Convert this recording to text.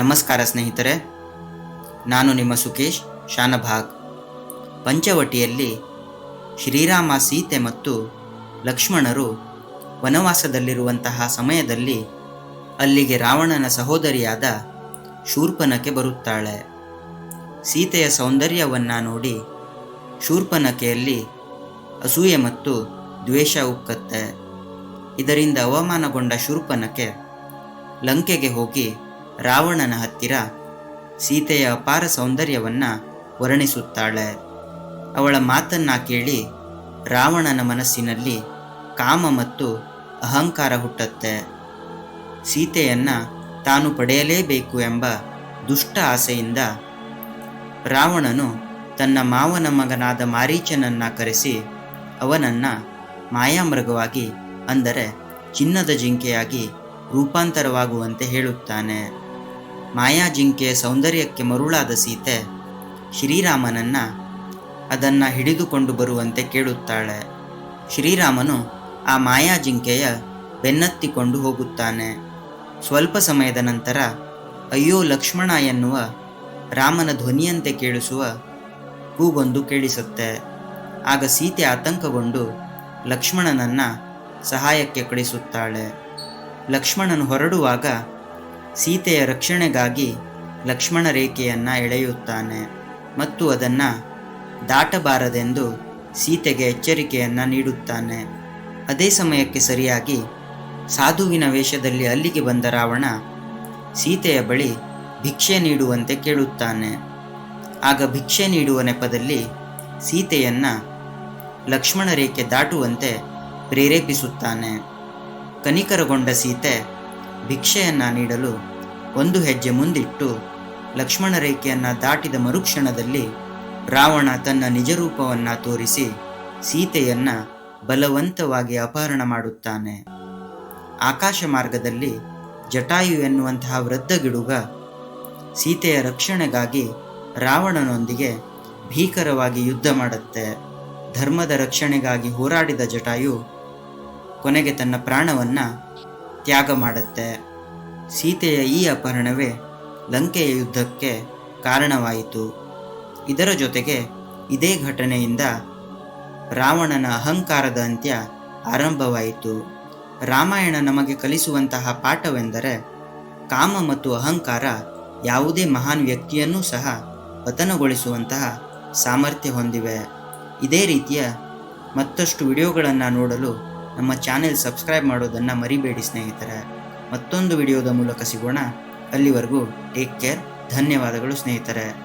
ನಮಸ್ಕಾರ ಸ್ನೇಹಿತರೆ, ನಾನು ನಿಮ್ಮ ಸುಖೇಶ್ ಶಾನಭಾಗ್. ಪಂಚವಟಿಯಲ್ಲಿ ಶ್ರೀರಾಮ ಸೀತೆ ಮತ್ತು ಲಕ್ಷ್ಮಣರು ವನವಾಸದಲ್ಲಿರುವಂತಹ ಸಮಯದಲ್ಲಿ ಅಲ್ಲಿಗೆ ರಾವಣನ ಸಹೋದರಿಯಾದ ಶೂರ್ಪನಕೆ ಬರುತ್ತಾಳೆ. ಸೀತೆಯ ಸೌಂದರ್ಯವನ್ನು ನೋಡಿ ಶೂರ್ಪನಕೆಯಲ್ಲಿ ಅಸೂಯೆ ಮತ್ತು ದ್ವೇಷ ಉಕ್ಕತ್ತೆ. ಇದರಿಂದ ಅವಮಾನಗೊಂಡ ಶೂರ್ಪನಕೆ ಲಂಕೆಗೆ ಹೋಗಿ ರಾವಣನ ಹತ್ತಿರ ಸೀತೆಯ ಅಪಾರ ಸೌಂದರ್ಯವನ್ನು ವರ್ಣಿಸುತ್ತಾಳೆ. ಅವಳ ಮಾತನ್ನ ಕೇಳಿ ರಾವಣನ ಮನಸ್ಸಿನಲ್ಲಿ ಕಾಮ ಮತ್ತು ಅಹಂಕಾರ ಹುಟ್ಟತ್ತೆ. ಸೀತೆಯನ್ನ ತಾನು ಪಡೆಯಲೇಬೇಕು ಎಂಬ ದುಷ್ಟ ಆಸೆಯಿಂದ ರಾವಣನು ತನ್ನ ಮಾವನ ಮಗನಾದ ಮಾರೀಚನನ್ನ ಕರೆಸಿ ಅವನನ್ನ ಮಾಯಾಮೃಗವಾಗಿ, ಅಂದರೆ ಚಿನ್ನದ ಜಿಂಕೆಯಾಗಿ ರೂಪಾಂತರವಾಗುವಂತೆ ಹೇಳುತ್ತಾನೆ. ಮಾಯಾ ಜಿಂಕೆಯ ಸೌಂದರ್ಯಕ್ಕೆ ಮರುಳಾದ ಸೀತೆ ಶ್ರೀರಾಮನನ್ನ ಅದನ್ನು ಹಿಡಿದುಕೊಂಡು ಬರುವಂತೆ ಕೇಳುತ್ತಾಳೆ. ಶ್ರೀರಾಮನು ಆ ಮಾಯಾ ಜಿಂಕೆಯ ಬೆನ್ನತ್ತಿಕೊಂಡು ಹೋಗುತ್ತಾನೆ. ಸ್ವಲ್ಪ ಸಮಯದ ನಂತರ ಅಯ್ಯೋ ಲಕ್ಷ್ಮಣ ಎನ್ನುವ ರಾಮನ ಧ್ವನಿಯಂತೆ ಕೇಳಿಸುವ ಕೂಗೊಂದು ಕೇಳಿಸುತ್ತೆ. ಆಗ ಸೀತೆ ಆತಂಕಗೊಂಡು ಲಕ್ಷ್ಮಣನನ್ನ ಸಹಾಯಕ್ಕೆ ಕಳಿಸುತ್ತಾಳೆ. ಲಕ್ಷ್ಮಣನು ಹೊರಡುವಾಗ ಸೀತೆಯ ರಕ್ಷಣೆಗಾಗಿ ಲಕ್ಷ್ಮಣ ರೇಖೆಯನ್ನು ಎಳೆಯುತ್ತಾನೆ ಮತ್ತು ಅದನ್ನು ದಾಟಬಾರದೆಂದು ಸೀತೆಗೆ ಎಚ್ಚರಿಕೆಯನ್ನು ನೀಡುತ್ತಾನೆ. ಅದೇ ಸಮಯಕ್ಕೆ ಸರಿಯಾಗಿ ಸಾಧುವಿನ ವೇಷದಲ್ಲಿ ಅಲ್ಲಿಗೆ ಬಂದ ರಾವಣ ಸೀತೆಯ ಬಳಿ ಭಿಕ್ಷೆ ನೀಡುವಂತೆ ಕೇಳುತ್ತಾನೆ. ಆಗ ಭಿಕ್ಷೆ ನೀಡುವ ನೆಪದಲ್ಲಿ ಸೀತೆಯನ್ನು ಲಕ್ಷ್ಮಣ ರೇಖೆ ದಾಟುವಂತೆ ಪ್ರೇರೇಪಿಸುತ್ತಾನೆ. ಕನಿಕರಗೊಂಡ ಸೀತೆ ಭಿಕ್ಷೆಯನ್ನ ನೀಡಲು ಒಂದು ಹೆಜ್ಜೆ ಮುಂದಿಟ್ಟು ಲಕ್ಷ್ಮಣ ರೇಖೆಯನ್ನು ದಾಟಿದ ಮರುಕ್ಷಣದಲ್ಲಿ ರಾವಣ ತನ್ನ ನಿಜರೂಪವನ್ನ ತೋರಿಸಿ ಸೀತೆಯನ್ನ ಬಲವಂತವಾಗಿ ಅಪಹರಣ ಮಾಡುತ್ತಾನೆ. ಆಕಾಶ ಮಾರ್ಗದಲ್ಲಿ ಜಟಾಯು ಎನ್ನುವಂತಹ ವೃದ್ಧ ಗಿಡುಗ ಸೀತೆಯ ರಕ್ಷಣೆಗಾಗಿ ರಾವಣನೊಂದಿಗೆ ಭೀಕರವಾಗಿ ಯುದ್ಧ ಮಾಡುತ್ತೆ. ಧರ್ಮದ ರಕ್ಷಣೆಗಾಗಿ ಹೋರಾಡಿದ ಜಟಾಯು ಕೊನೆಗೆ ತನ್ನ ಪ್ರಾಣವನ್ನ ತ್ಯಾಗ ಮಾಡುತ್ತೆ. ಸೀತೆಯ ಈ ಅಪಹರಣವೇ ಲಂಕೆಯ ಯುದ್ಧಕ್ಕೆ ಕಾರಣವಾಯಿತು. ಇದರ ಜೊತೆಗೆ ಇದೇ ಘಟನೆಯಿಂದ ರಾವಣನ ಅಹಂಕಾರದ ಅಂತ್ಯ ಆರಂಭವಾಯಿತು. ರಾಮಾಯಣ ನಮಗೆ ಕಲಿಸುವಂತಹ ಪಾಠವೆಂದರೆ ಕಾಮ ಮತ್ತು ಅಹಂಕಾರ ಯಾವುದೇ ಮಹಾನ್ ವ್ಯಕ್ತಿಯನ್ನೂ ಸಹ ಪತನಗೊಳಿಸುವಂತಹ ಸಾಮರ್ಥ್ಯ ಹೊಂದಿವೆ. ಇದೇ ರೀತಿಯ ಮತ್ತಷ್ಟು ವಿಡಿಯೋಗಳನ್ನು ನೋಡಲು ನಮ್ಮ ಚಾನೆಲ್ ಸಬ್ಸ್ಕ್ರೈಬ್ ಮಾಡೋದನ್ನು ಮರಿಬೇಡಿ ಸ್ನೇಹಿತರೆ. ಮತ್ತೊಂದು ವಿಡಿಯೋದ ಮೂಲಕ ಸಿಗೋಣ. ಅಲ್ಲಿವರೆಗೂ ಟೇಕ್ ಕೇರ್. ಧನ್ಯವಾದಗಳು ಸ್ನೇಹಿತರೆ.